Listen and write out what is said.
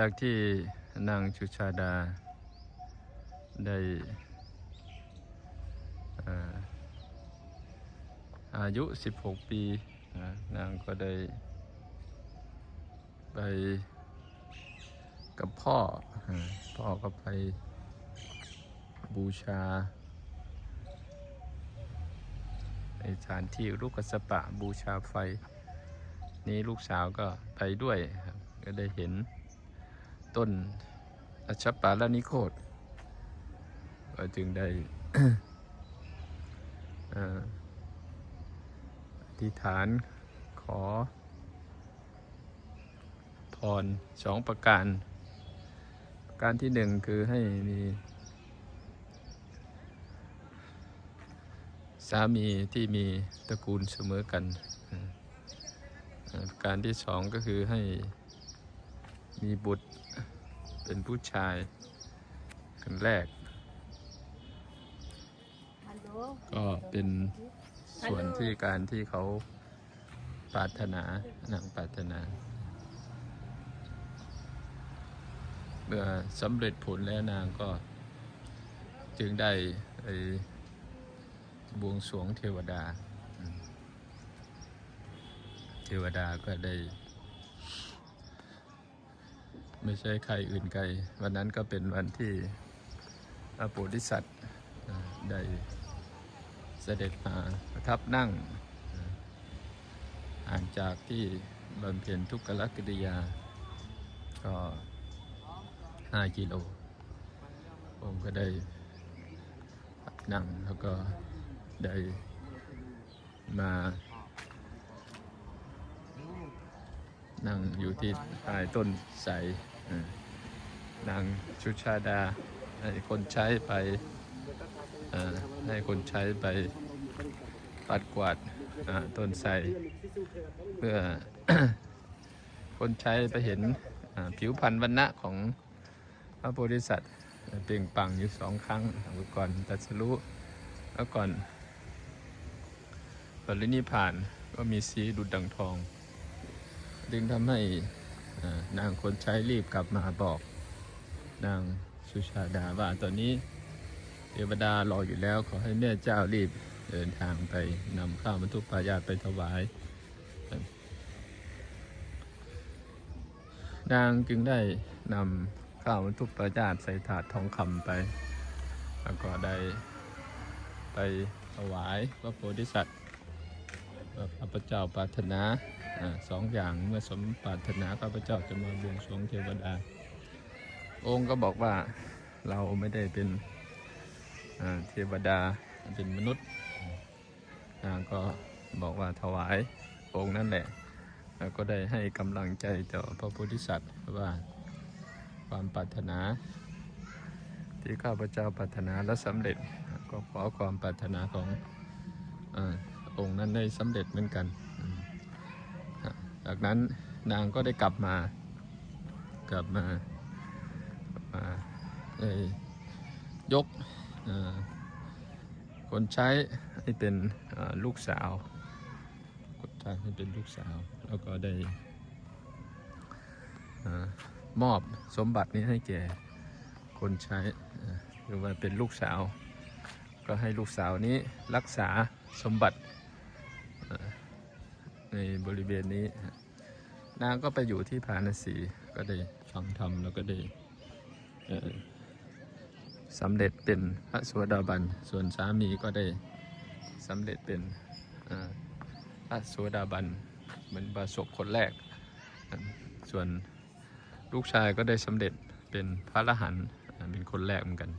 จากที่นางชุชาดาได้อายุ 16 ปีนางก็ได้ไปกับพ่อ พ่อก็ไปบูชา ในสถานที่ลูกกสปะบูชาไฟ นี้ลูกสาวก็ไปด้วยก็ได้เห็น ต้นอัชปาลนิโคตก็จึงได้อธิษฐานขอพรสองประการ ประการที่หนึ่งคือให้มีสามีที่มีตระกูลเสมอกันปรการที่สองก็คือให้มีบุตร เป็นผู้ชายคนแรกฮัลโหลก็เป็นส่วนที่การที่เขาปรารถนานางปรารถนา เมื่อสำเร็จผลแล้วนางก็จึงได้ไปบวงสรวงเทวดาอืมเทวดาก็ได้ ไม่ใช่ใครอื่นไกล วันนั้นก็เป็นวันที่พระโพธิสัตว์ได้เสด็จมาประทับนั่งอ่าห่างจากที่บำเพ็ญทุกขลกิริยา ก็ 5 กิโลผมก็ได้นั่งแล้วก็ได้มานั่งอยู่ที่ใต้ต้นไทร นางชุชาดาให้คนใช้ไปให้คนใช้ไปปัดกวาดต้นไทรเพื่อคนใช้ไปเห็นผิวพรรณวันณะของพระโพธิสัตว์เปล่งปังอยู่สองครั้งก่อนตรัสรู้แล้วก่อนปรินิพานก็มีสีดุจดังทอง จึงทำให้ นางคนใช้รีบกลับมาบอก นางสุชาดาว่าตอนนี้เทวดารออยู่แล้วขอให้แม่เจ้ารีบเดินทางไปนำข้าวบรรทุกปายาตไปถวาย นางจึงได้นำข้าวบรรทุกปายาตใส่ถาดทองคำไป แล้วก็ได้ไปถวายพระโพธิสัตว์ ข้าพเจ้าปรารถนาสองอย่างเมื่อสมปรารถนาข้าพเจ้าจะมาบวงสรวงเทวดา องค์ก็บอกว่าเราไม่ได้เป็นเทวดาเป็นมนุษย์ก็บอกว่าถวายองค์นั่นแหละแล้วก็ได้ให้กำลังใจต่อพระโพธิสัตว์ว่าความปรารถนาที่ข้าพเจ้าปรารถนาและสำเร็จก็ขอความปรารถนาของ องค์นั้นได้สำเร็จเหมือนกัน จากนั้นนางก็ได้กลับมา กลับมามาได้ยกคนใช้ให้เป็นลูกสาวคนใช้ให้เป็นลูกสาว แล้วก็ได้มอบสมบัตินี้ให้แก่คนใช้หรือว่าเป็นลูกสาว ก็ให้ลูกสาวนี้รักษาสมบัติ ในบริเวณนี้ นางก็ไปอยู่ที่พาณสีก็ได้ฟังธรรมแล้วก็ได้สำเร็จเป็นพระสวสดาบัน ส่วนสามีก็ได้สำเร็จเป็นพระสวสดาบันเหมือนบาศกคนแรก ส่วนลูกชายก็ได้สำเร็จเป็นพระอรหันเป็นคนแรกเหมือนกัน